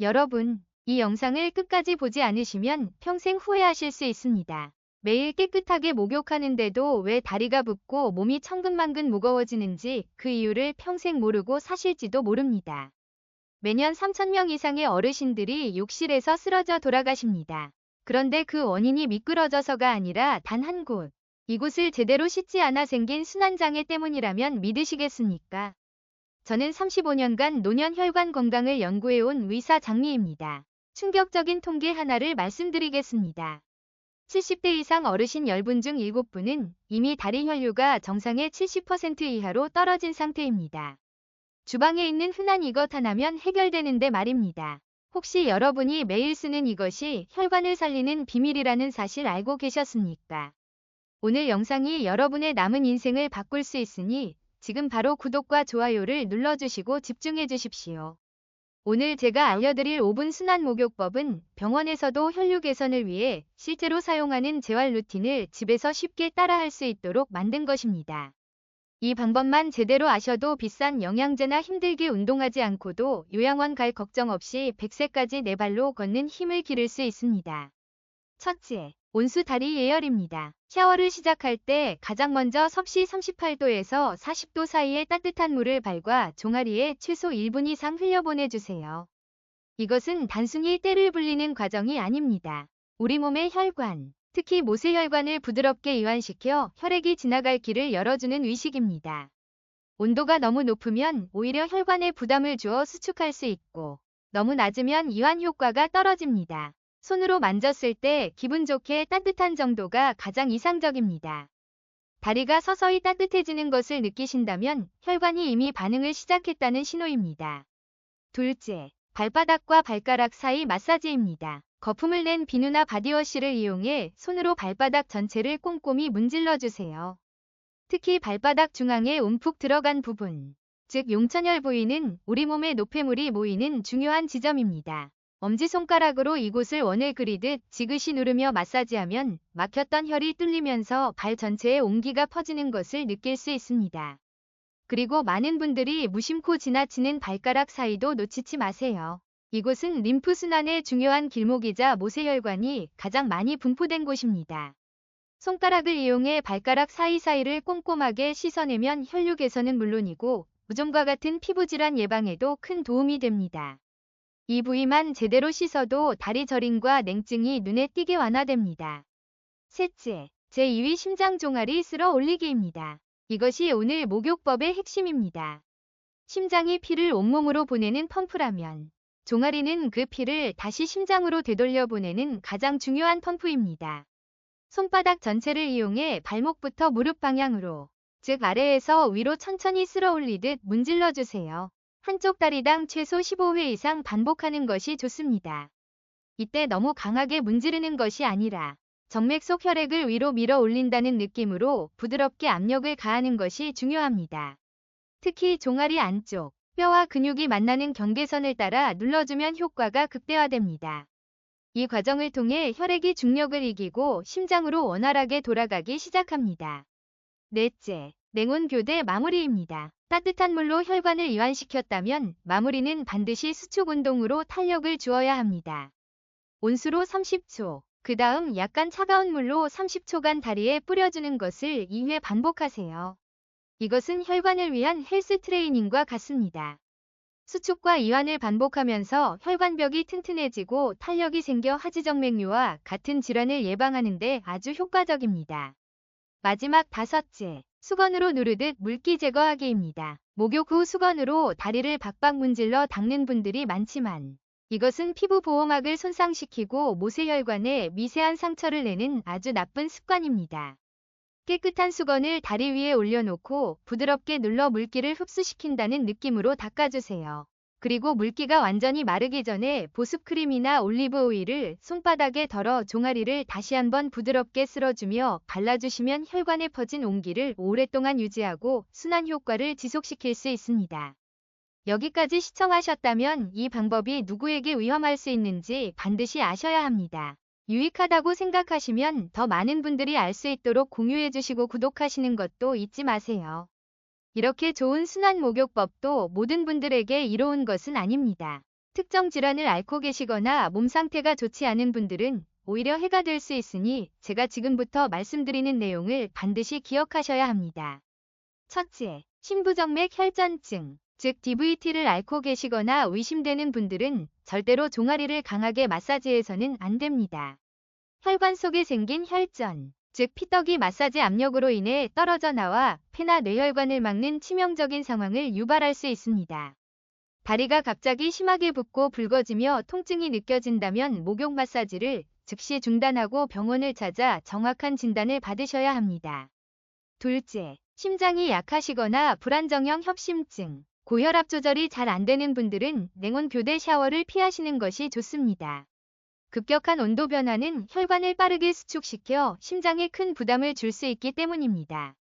여러분, 이 영상을 끝까지 보지 않으시면 평생 후회하실 수 있습니다. 매일 깨끗하게 목욕하는데도 왜 다리가 붓고 몸이 천근만근 무거워지는지 그 이유를 평생 모르고 사실지도 모릅니다. 매년 3천명 이상의 어르신들이 욕실에서 쓰러져 돌아가십니다. 그런데 그 원인이 미끄러져서가 아니라 단 한 곳. 이곳을 제대로 씻지 않아 생긴 순환장애 때문이라면 믿으시겠습니까? 저는 35년간 노년 혈관 건강을 연구해온 의사 장리입니다. 충격적인 통계 하나를 말씀드리겠습니다. 70대 이상 어르신 10분 중 7분은 이미 다리 혈류가 정상의 70% 이하로 떨어진 상태입니다. 주방에 있는 흔한 이것 하나면 해결되는데 말입니다. 혹시 여러분이 매일 쓰는 이것이 혈관을 살리는 비밀이라는 사실 알고 계셨습니까? 오늘 영상이 여러분의 남은 인생을 바꿀 수 있으니 지금 바로 구독과 좋아요를 눌러주시고 집중해 주십시오. 오늘 제가 알려드릴 5분 순환 목욕법은 병원에서도 혈류 개선을 위해 실제로 사용하는 재활 루틴을 집에서 쉽게 따라할 수 있도록 만든 것입니다. 이 방법만 제대로 아셔도 비싼 영양제나 힘들게 운동하지 않고도 요양원 갈 걱정 없이 100세까지 내 발로 걷는 힘을 기를 수 있습니다. 첫째, 온수 다리 예열입니다. 샤워를 시작할 때 가장 먼저 섭씨 38도에서 40도 사이의 따뜻한 물을 발과 종아리에 최소 1분 이상 흘려보내주세요. 이것은 단순히 때를 불리는 과정이 아닙니다. 우리 몸의 혈관, 특히 모세혈관을 부드럽게 이완시켜 혈액이 지나갈 길을 열어주는 의식입니다. 온도가 너무 높으면 오히려 혈관에 부담을 주어 수축할 수 있고 너무 낮으면 이완 효과가 떨어집니다. 손으로 만졌을 때 기분 좋게 따뜻한 정도가 가장 이상적입니다. 다리가 서서히 따뜻해지는 것을 느끼신다면 혈관이 이미 반응을 시작했다는 신호입니다. 둘째, 발바닥과 발가락 사이 마사지입니다. 거품을 낸 비누나 바디워시를 이용해 손으로 발바닥 전체를 꼼꼼히 문질러 주세요. 특히 발바닥 중앙에 움푹 들어간 부분, 즉 용천혈 부위는 우리 몸의 노폐물이 모이는 중요한 지점입니다. 엄지손가락으로 이곳을 원을 그리듯 지그시 누르며 마사지하면 막혔던 혈이 뚫리면서 발 전체에 온기가 퍼지는 것을 느낄 수 있습니다. 그리고 많은 분들이 무심코 지나치는 발가락 사이도 놓치지 마세요. 이곳은 림프순환의 중요한 길목이자 모세혈관이 가장 많이 분포된 곳입니다. 손가락을 이용해 발가락 사이사이를 꼼꼼하게 씻어내면 혈류 개선은 물론이고 무좀과 같은 피부질환 예방에도 큰 도움이 됩니다. 이 부위만 제대로 씻어도 다리 저림과 냉증이 눈에 띄게 완화됩니다. 셋째, 제2위 심장 종아리 쓸어 올리기입니다. 이것이 오늘 목욕법의 핵심입니다. 심장이 피를 온몸으로 보내는 펌프라면 종아리는 그 피를 다시 심장으로 되돌려 보내는 가장 중요한 펌프입니다. 손바닥 전체를 이용해 발목부터 무릎 방향으로, 즉 아래에서 위로 천천히 쓸어 올리듯 문질러 주세요. 한쪽 다리당 최소 15회 이상 반복하는 것이 좋습니다. 이때 너무 강하게 문지르는 것이 아니라 정맥 속 혈액을 위로 밀어 올린다는 느낌으로 부드럽게 압력을 가하는 것이 중요합니다. 특히 종아리 안쪽, 뼈와 근육이 만나는 경계선을 따라 눌러주면 효과가 극대화됩니다. 이 과정을 통해 혈액이 중력을 이기고 심장으로 원활하게 돌아가기 시작합니다. 넷째, 냉온 교대 마무리입니다. 따뜻한 물로 혈관을 이완시켰다면 마무리는 반드시 수축 운동으로 탄력을 주어야 합니다. 온수로 30초, 그 다음 약간 차가운 물로 30초간 다리에 뿌려주는 것을 2회 반복하세요. 이것은 혈관을 위한 헬스 트레이닝과 같습니다. 수축과 이완을 반복하면서 혈관벽이 튼튼해지고 탄력이 생겨 하지정맥류와 같은 질환을 예방하는 데 아주 효과적입니다. 마지막 다섯째, 수건으로 누르듯 물기 제거하기입니다. 목욕 후 수건으로 다리를 박박 문질러 닦는 분들이 많지만 이것은 피부 보호막을 손상시키고 모세혈관에 미세한 상처를 내는 아주 나쁜 습관입니다. 깨끗한 수건을 다리 위에 올려놓고 부드럽게 눌러 물기를 흡수시킨다는 느낌으로 닦아주세요. 그리고 물기가 완전히 마르기 전에 보습크림이나 올리브 오일을 손바닥에 덜어 종아리를 다시 한번 부드럽게 쓸어주며 발라주시면 혈관에 퍼진 온기를 오랫동안 유지하고 순환 효과를 지속시킬 수 있습니다. 여기까지 시청하셨다면 이 방법이 누구에게 위험할 수 있는지 반드시 아셔야 합니다. 유익하다고 생각하시면 더 많은 분들이 알 수 있도록 공유해 주시고 구독하시는 것도 잊지 마세요. 이렇게 좋은 순환 목욕법도 모든 분들에게 이로운 것은 아닙니다. 특정 질환을 앓고 계시거나 몸 상태가 좋지 않은 분들은 오히려 해가 될 수 있으니 제가 지금부터 말씀드리는 내용을 반드시 기억하셔야 합니다. 첫째, 심부정맥 혈전증, 즉 DVT를 앓고 계시거나 의심되는 분들은 절대로 종아리를 강하게 마사지해서는 안 됩니다. 혈관 속에 생긴 혈전, 즉 피떡이 마사지 압력으로 인해 떨어져 나와 폐나 뇌혈관을 막는 치명적인 상황을 유발할 수 있습니다. 다리가 갑자기 심하게 붓고 붉어지며 통증이 느껴진다면 목욕 마사지를 즉시 중단하고 병원을 찾아 정확한 진단을 받으셔야 합니다. 둘째, 심장이 약하시거나 불안정형 협심증, 고혈압 조절이 잘 안 되는 분들은 냉온 교대 샤워를 피하시는 것이 좋습니다. 급격한 온도 변화는 혈관을 빠르게 수축시켜 심장에 큰 부담을 줄 수 있기 때문입니다.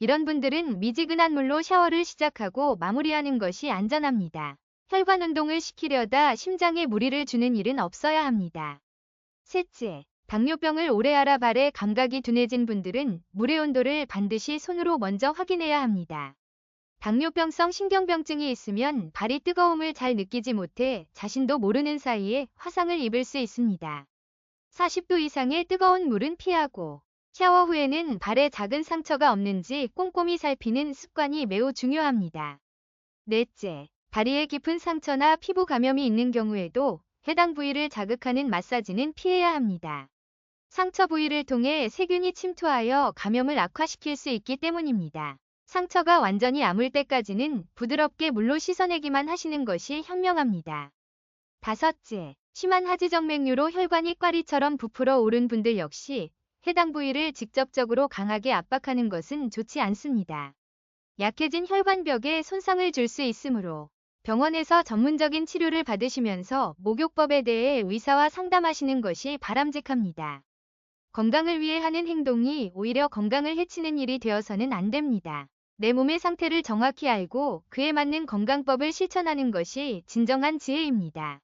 이런 분들은 미지근한 물로 샤워를 시작하고 마무리하는 것이 안전합니다. 혈관 운동을 시키려다 심장에 무리를 주는 일은 없어야 합니다. 셋째, 당뇨병을 오래 앓아 발에 감각이 둔해진 분들은 물의 온도를 반드시 손으로 먼저 확인해야 합니다. 당뇨병성 신경병증이 있으면 발이 뜨거움을 잘 느끼지 못해 자신도 모르는 사이에 화상을 입을 수 있습니다. 40도 이상의 뜨거운 물은 피하고 샤워 후에는 발에 작은 상처가 없는지 꼼꼼히 살피는 습관이 매우 중요합니다. 넷째, 다리에 깊은 상처나 피부 감염이 있는 경우에도 해당 부위를 자극하는 마사지는 피해야 합니다. 상처 부위를 통해 세균이 침투하여 감염을 악화시킬 수 있기 때문입니다. 상처가 완전히 아물 때까지는 부드럽게 물로 씻어내기만 하시는 것이 현명합니다. 다섯째, 심한 하지정맥류로 혈관이 꽈리처럼 부풀어 오른 분들 역시 해당 부위를 직접적으로 강하게 압박하는 것은 좋지 않습니다. 약해진 혈관벽에 손상을 줄 수 있으므로 병원에서 전문적인 치료를 받으시면서 목욕법에 대해 의사와 상담하시는 것이 바람직합니다. 건강을 위해 하는 행동이 오히려 건강을 해치는 일이 되어서는 안 됩니다. 내 몸의 상태를 정확히 알고 그에 맞는 건강법을 실천하는 것이 진정한 지혜입니다.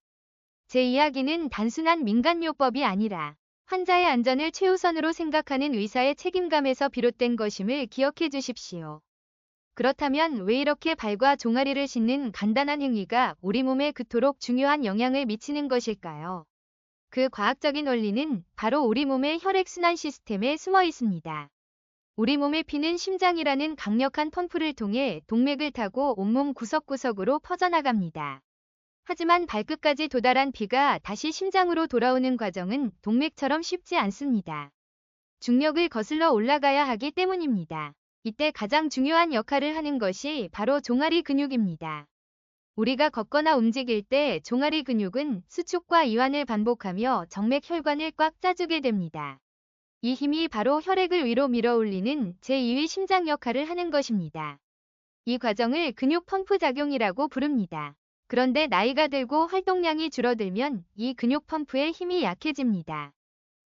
제 이야기는 단순한 민간요법이 아니라 환자의 안전을 최우선으로 생각하는 의사의 책임감에서 비롯된 것임을 기억해 주십시오. 그렇다면 왜 이렇게 발과 종아리를 씻는 간단한 행위가 우리 몸에 그토록 중요한 영향을 미치는 것일까요? 그 과학적인 원리는 바로 우리 몸의 혈액순환 시스템에 숨어 있습니다. 우리 몸의 피는 심장이라는 강력한 펌프를 통해 동맥을 타고 온몸 구석구석으로 퍼져나갑니다. 하지만 발끝까지 도달한 피가 다시 심장으로 돌아오는 과정은 동맥처럼 쉽지 않습니다. 중력을 거슬러 올라가야 하기 때문입니다. 이때 가장 중요한 역할을 하는 것이 바로 종아리 근육입니다. 우리가 걷거나 움직일 때 종아리 근육은 수축과 이완을 반복하며 정맥 혈관을 꽉 짜주게 됩니다. 이 힘이 바로 혈액을 위로 밀어 올리는 제2의 심장 역할을 하는 것입니다. 이 과정을 근육 펌프 작용이라고 부릅니다. 그런데 나이가 들고 활동량이 줄어들면 이 근육 펌프의 힘이 약해집니다.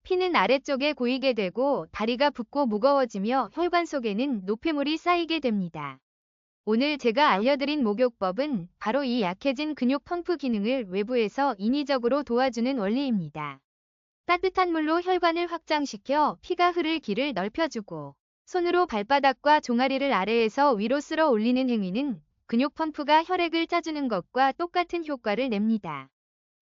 피는 아래쪽에 고이게 되고 다리가 붓고 무거워지며 혈관 속에는 노폐물이 쌓이게 됩니다. 오늘 제가 알려드린 목욕법은 바로 이 약해진 근육 펌프 기능을 외부에서 인위적으로 도와주는 원리입니다. 따뜻한 물로 혈관을 확장시켜 피가 흐를 길을 넓혀주고 손으로 발바닥과 종아리를 아래에서 위로 쓸어 올리는 행위는 근육 펌프가 혈액을 짜주는 것과 똑같은 효과를 냅니다.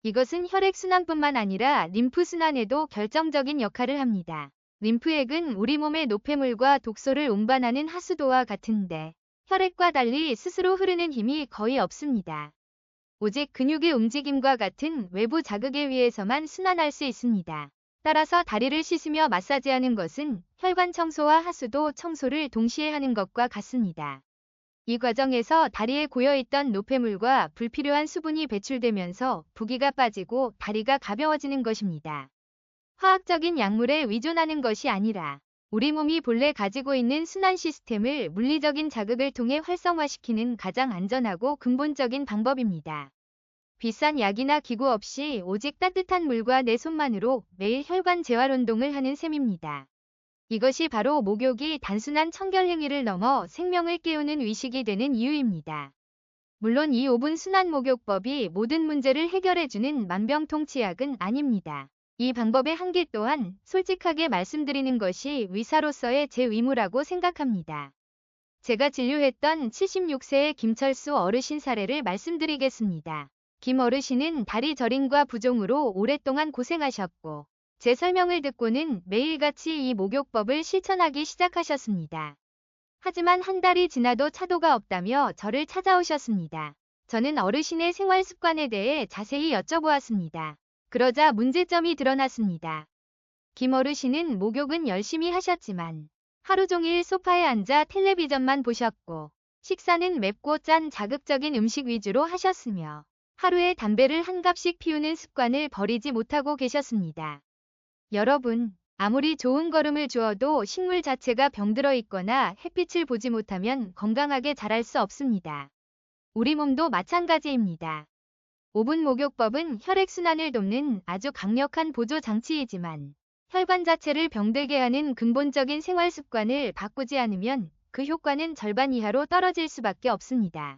이것은 혈액순환뿐만 아니라 림프순환에도 결정적인 역할을 합니다. 림프액은 우리 몸의 노폐물과 독소를 운반하는 하수도와 같은데 혈액과 달리 스스로 흐르는 힘이 거의 없습니다. 오직 근육의 움직임과 같은 외부 자극에 의해서만 순환할 수 있습니다. 따라서 다리를 씻으며 마사지하는 것은 혈관 청소와 하수도 청소를 동시에 하는 것과 같습니다. 이 과정에서 다리에 고여있던 노폐물과 불필요한 수분이 배출되면서 부기가 빠지고 다리가 가벼워지는 것입니다. 화학적인 약물에 의존하는 것이 아니라 우리 몸이 본래 가지고 있는 순환 시스템을 물리적인 자극을 통해 활성화시키는 가장 안전하고 근본적인 방법입니다. 비싼 약이나 기구 없이 오직 따뜻한 물과 내 손만으로 매일 혈관 재활 운동을 하는 셈입니다. 이것이 바로 목욕이 단순한 청결 행위를 넘어 생명을 깨우는 의식이 되는 이유입니다. 물론 이 5분 순환 목욕법이 모든 문제를 해결해주는 만병통치약은 아닙니다. 이 방법의 한계 또한 솔직하게 말씀드리는 것이 의사로서의 제 의무라고 생각합니다. 제가 진료했던 76세의 김철수 어르신 사례를 말씀드리겠습니다. 김 어르신은 다리 저림과 부종으로 오랫동안 고생하셨고 제 설명을 듣고는 매일같이 이 목욕법을 실천하기 시작하셨습니다. 하지만 한 달이 지나도 차도가 없다며 저를 찾아오셨습니다. 저는 어르신의 생활 습관에 대해 자세히 여쭤보았습니다. 그러자 문제점이 드러났습니다. 김 어르신은 목욕은 열심히 하셨지만 하루 종일 소파에 앉아 텔레비전만 보셨고 식사는 맵고 짠 자극적인 음식 위주로 하셨으며 하루에 담배를 한 갑씩 피우는 습관을 버리지 못하고 계셨습니다. 여러분, 아무리 좋은 걸음을 주어도 식물 자체가 병들어 있거나 햇빛을 보지 못하면 건강하게 자랄 수 없습니다. 우리 몸도 마찬가지입니다. 5분 목욕법은 혈액순환을 돕는 아주 강력한 보조 장치이지만 혈관 자체를 병들게 하는 근본적인 생활 습관을 바꾸지 않으면 그 효과는 절반 이하로 떨어질 수밖에 없습니다.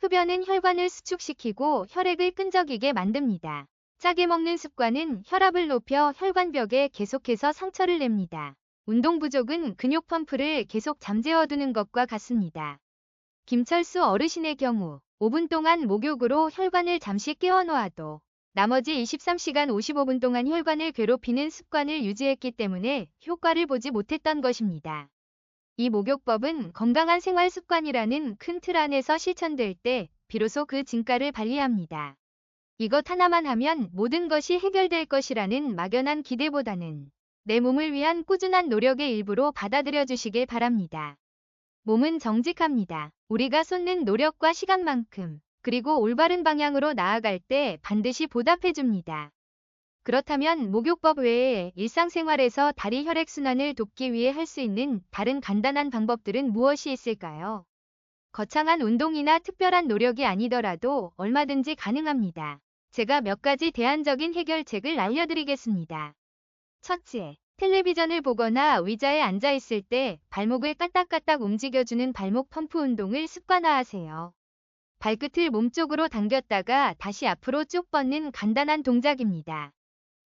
흡연은 혈관을 수축시키고 혈액을 끈적이게 만듭니다. 짜게 먹는 습관은 혈압을 높여 혈관벽에 계속해서 상처를 냅니다. 운동 부족은 근육 펌프를 계속 잠재워두는 것과 같습니다. 김철수 어르신의 경우 5분 동안 목욕으로 혈관을 잠시 깨워놓아도 나머지 23시간 55분 동안 혈관을 괴롭히는 습관을 유지했기 때문에 효과를 보지 못했던 것입니다. 이 목욕법은 건강한 생활 습관이라는 큰 틀 안에서 실천될 때 비로소 그 진가를 발휘합니다. 이것 하나만 하면 모든 것이 해결될 것이라는 막연한 기대보다는 내 몸을 위한 꾸준한 노력의 일부로 받아들여 주시길 바랍니다. 몸은 정직합니다. 우리가 쏟는 노력과 시간만큼 그리고 올바른 방향으로 나아갈 때 반드시 보답해 줍니다. 그렇다면 목욕법 외에 일상생활에서 다리 혈액순환을 돕기 위해 할 수 있는 다른 간단한 방법들은 무엇이 있을까요? 거창한 운동이나 특별한 노력이 아니더라도 얼마든지 가능합니다. 제가 몇 가지 대안적인 해결책을 알려드리겠습니다. 첫째, 텔레비전을 보거나 의자에 앉아 있을 때 발목을 까딱까딱 움직여주는 발목 펌프 운동을 습관화하세요. 발끝을 몸쪽으로 당겼다가 다시 앞으로 쭉 뻗는 간단한 동작입니다.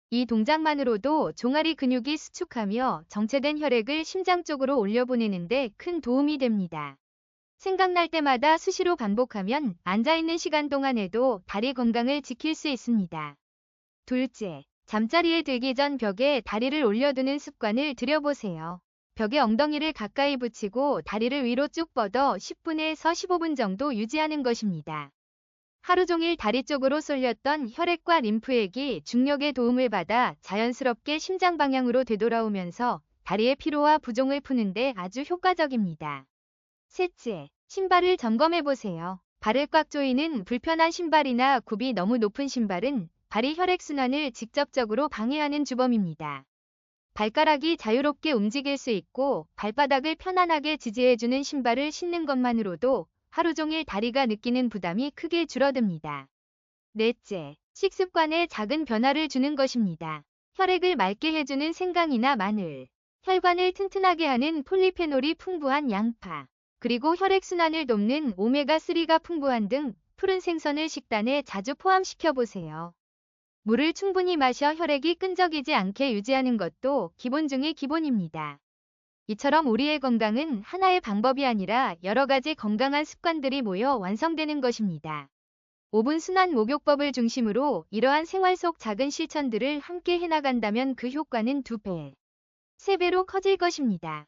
이 동작만으로도 종아리 근육이 수축하며 정체된 혈액을 심장 쪽으로 올려보내는데 큰 도움이 됩니다. 생각날 때마다 수시로 반복하면 앉아있는 시간 동안에도 다리 건강을 지킬 수 있습니다. 둘째, 잠자리에 들기 전 벽에 다리를 올려두는 습관을 들여보세요. 벽에 엉덩이를 가까이 붙이고 다리를 위로 쭉 뻗어 10분에서 15분 정도 유지하는 것입니다. 하루 종일 다리 쪽으로 쏠렸던 혈액과 림프액이 중력의 도움을 받아 자연스럽게 심장 방향으로 되돌아오면서 다리의 피로와 부종을 푸는데 아주 효과적입니다. 셋째, 신발을 점검해 보세요. 발을 꽉 조이는 불편한 신발이나 굽이 너무 높은 신발은 발이 혈액순환을 직접적으로 방해하는 주범입니다. 발가락이 자유롭게 움직일 수 있고 발바닥을 편안하게 지지해주는 신발을 신는 것만으로도 하루 종일 다리가 느끼는 부담이 크게 줄어듭니다. 넷째, 식습관에 작은 변화를 주는 것입니다. 혈액을 맑게 해주는 생강이나 마늘, 혈관을 튼튼하게 하는 폴리페놀이 풍부한 양파, 그리고 혈액순환을 돕는 오메가3가 풍부한 등 푸른 생선을 식단에 자주 포함시켜 보세요. 물을 충분히 마셔 혈액이 끈적이지 않게 유지하는 것도 기본 중의 기본입니다. 이처럼 우리의 건강은 하나의 방법이 아니라 여러 가지 건강한 습관들이 모여 완성되는 것입니다. 5분 순환 목욕법을 중심으로 이러한 생활 속 작은 실천들을 함께 해나간다면 그 효과는 2배, 3배로 커질 것입니다.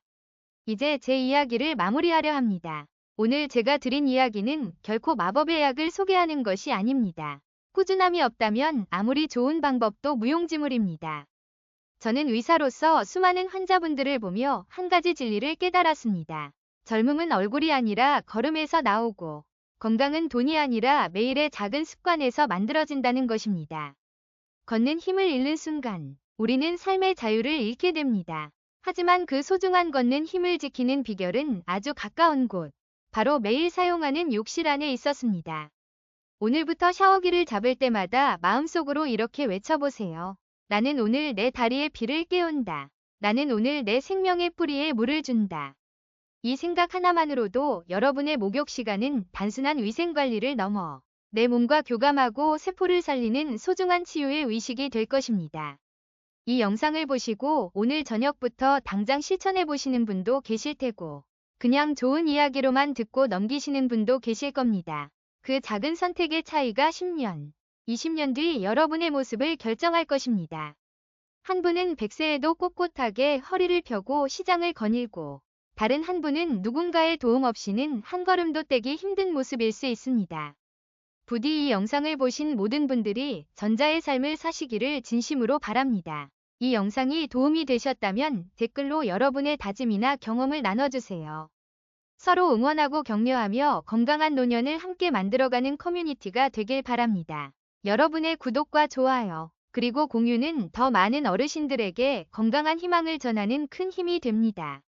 이제 제 이야기를 마무리하려 합니다. 오늘 제가 드린 이야기는 결코 마법의 약을 소개하는 것이 아닙니다. 꾸준함이 없다면 아무리 좋은 방법도 무용지물입니다. 저는 의사로서 수많은 환자분들을 보며 한 가지 진리를 깨달았습니다. 젊음은 얼굴이 아니라 걸음에서 나오고 건강은 돈이 아니라 매일의 작은 습관에서 만들어진다는 것입니다. 걷는 힘을 잃는 순간 우리는 삶의 자유를 잃게 됩니다. 하지만 그 소중한 걷는 힘을 지키는 비결은 아주 가까운 곳, 바로 매일 사용하는 욕실 안에 있었습니다. 오늘부터 샤워기를 잡을 때마다 마음속으로 이렇게 외쳐보세요. 나는 오늘 내 다리에 비를 깨운다. 나는 오늘 내 생명의 뿌리에 물을 준다. 이 생각 하나만으로도 여러분의 목욕 시간은 단순한 위생관리를 넘어 내 몸과 교감하고 세포를 살리는 소중한 치유의 의식이 될 것입니다. 이 영상을 보시고 오늘 저녁부터 당장 실천해 보시는 분도 계실 테고 그냥 좋은 이야기로만 듣고 넘기시는 분도 계실 겁니다. 그 작은 선택의 차이가 10년, 20년 뒤 여러분의 모습을 결정할 것입니다. 한 분은 100세에도 꼿꼿하게 허리를 펴고 시장을 거닐고 다른 한 분은 누군가의 도움 없이는 한 걸음도 떼기 힘든 모습일 수 있습니다. 부디 이 영상을 보신 모든 분들이 전자의 삶을 사시기를 진심으로 바랍니다. 이 영상이 도움이 되셨다면 댓글로 여러분의 다짐이나 경험을 나눠주세요. 서로 응원하고 격려하며 건강한 노년을 함께 만들어가는 커뮤니티가 되길 바랍니다. 여러분의 구독과 좋아요, 그리고 공유는 더 많은 어르신들에게 건강한 희망을 전하는 큰 힘이 됩니다.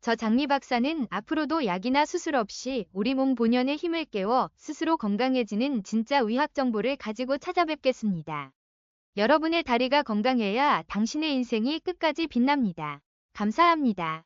저 장미 박사는 앞으로도 약이나 수술 없이 우리 몸 본연의 힘을 깨워 스스로 건강해지는 진짜 의학 정보를 가지고 찾아뵙겠습니다. 여러분의 다리가 건강해야 당신의 인생이 끝까지 빛납니다. 감사합니다.